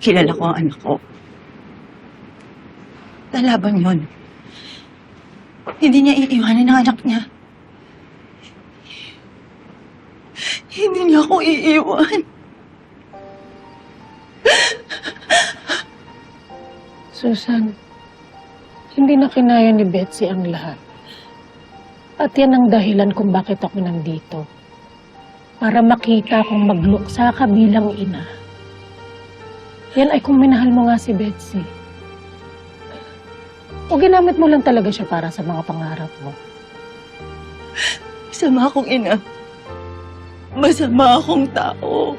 kilala ko ang anak ko. Lalaban yun. Hindi niya iiwanan ang anak niya. Hindi niya ako iiwan. Susan, hindi na kinaya ni Betsy ang lahat. At yan ang dahilan kung bakit ako nandito. Para makita kong magluksa ka bilang ina. Yan ay kung minahal mo nga si Betsy. O ginamit mo lang talaga siya para sa mga pangarap mo. Masama akong ina. Masama akong tao.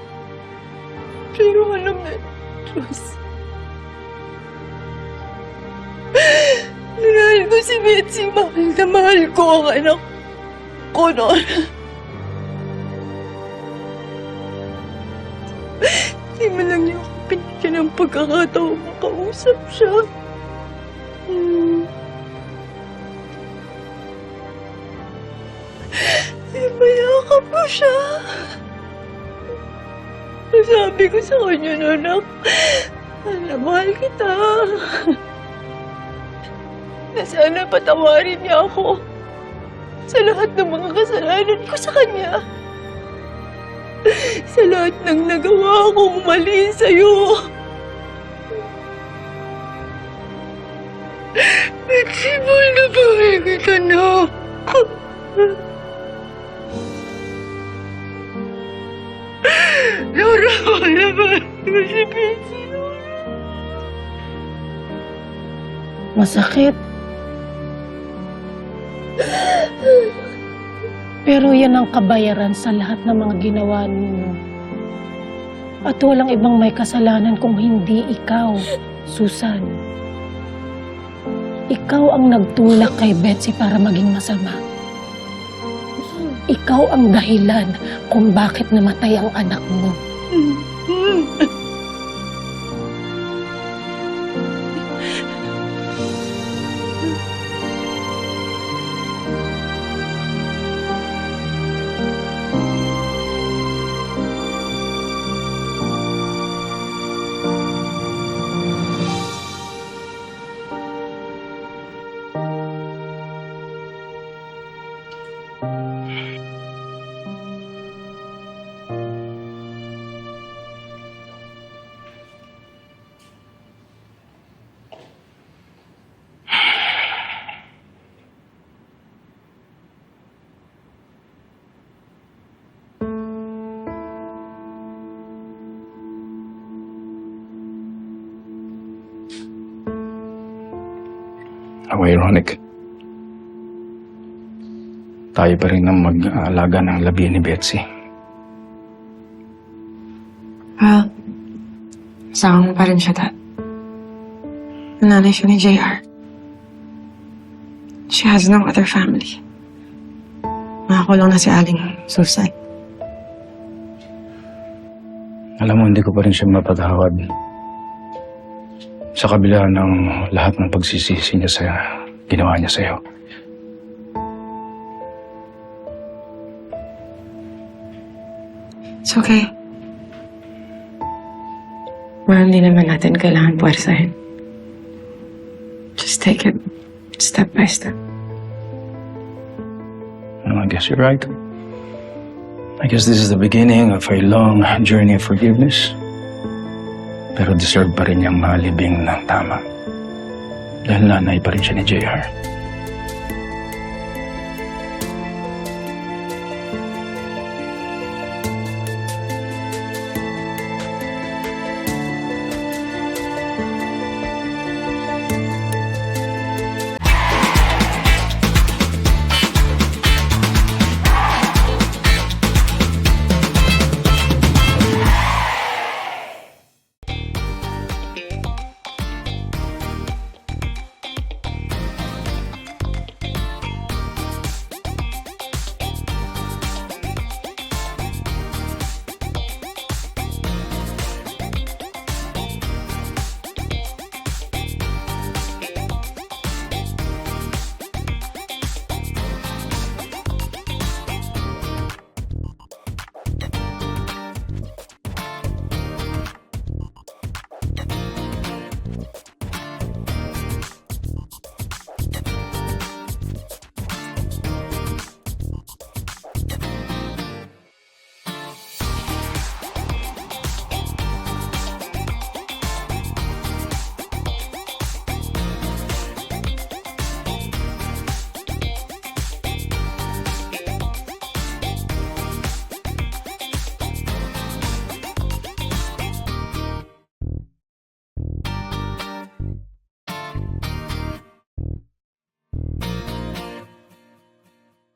Pero alam na, Diyos. Minahal ko si Betsy. Mahal na mahal ko ang anak ko noon. Hindi mo lang niya ako ng pagkakataon makausap siya. Hmm. Ibayakap ko siya. Sabi ko sa kanya, anak, anak, mahal kita. Na sana patawarin niya ako sa lahat ng mga kasalanan ko sa kanya. Sa lahat ng nagawa kong mali sa'yo. Betsy, mahal na bahay kita, anak. Laura, mahal na bahay ko si Betsy. Masakit. Pero yan ang kabayaran sa lahat ng mga ginawa ninyo. At walang ibang may kasalanan kung hindi ikaw, Susan. Ikaw ang nagtulak kay Betsy para maging masama. Ikaw ang dahilan kung bakit namatay ang anak mo. How ironic. Tayo pa rin ang mag-aalaga ng labi ni Betsy. Well, asawa mo pa rin siya, Dad. Nanay siya ni JR. She has no other family. Nakakulong na si Aling Susan. Alam mo, hindi ko pa rin siya mapatawad. Sa kabila ng lahat ng pagsisisi niya sa ginawa niya sa'yo. It's okay. Well, hindi naman natin kailangan puwersahin. Just take it step by step. Well, I guess you're right. I guess this is the beginning of a long journey of forgiveness. Pero deserve pa rin niyang malibing ng tama. Dahil nanay pa rin siya ni JR.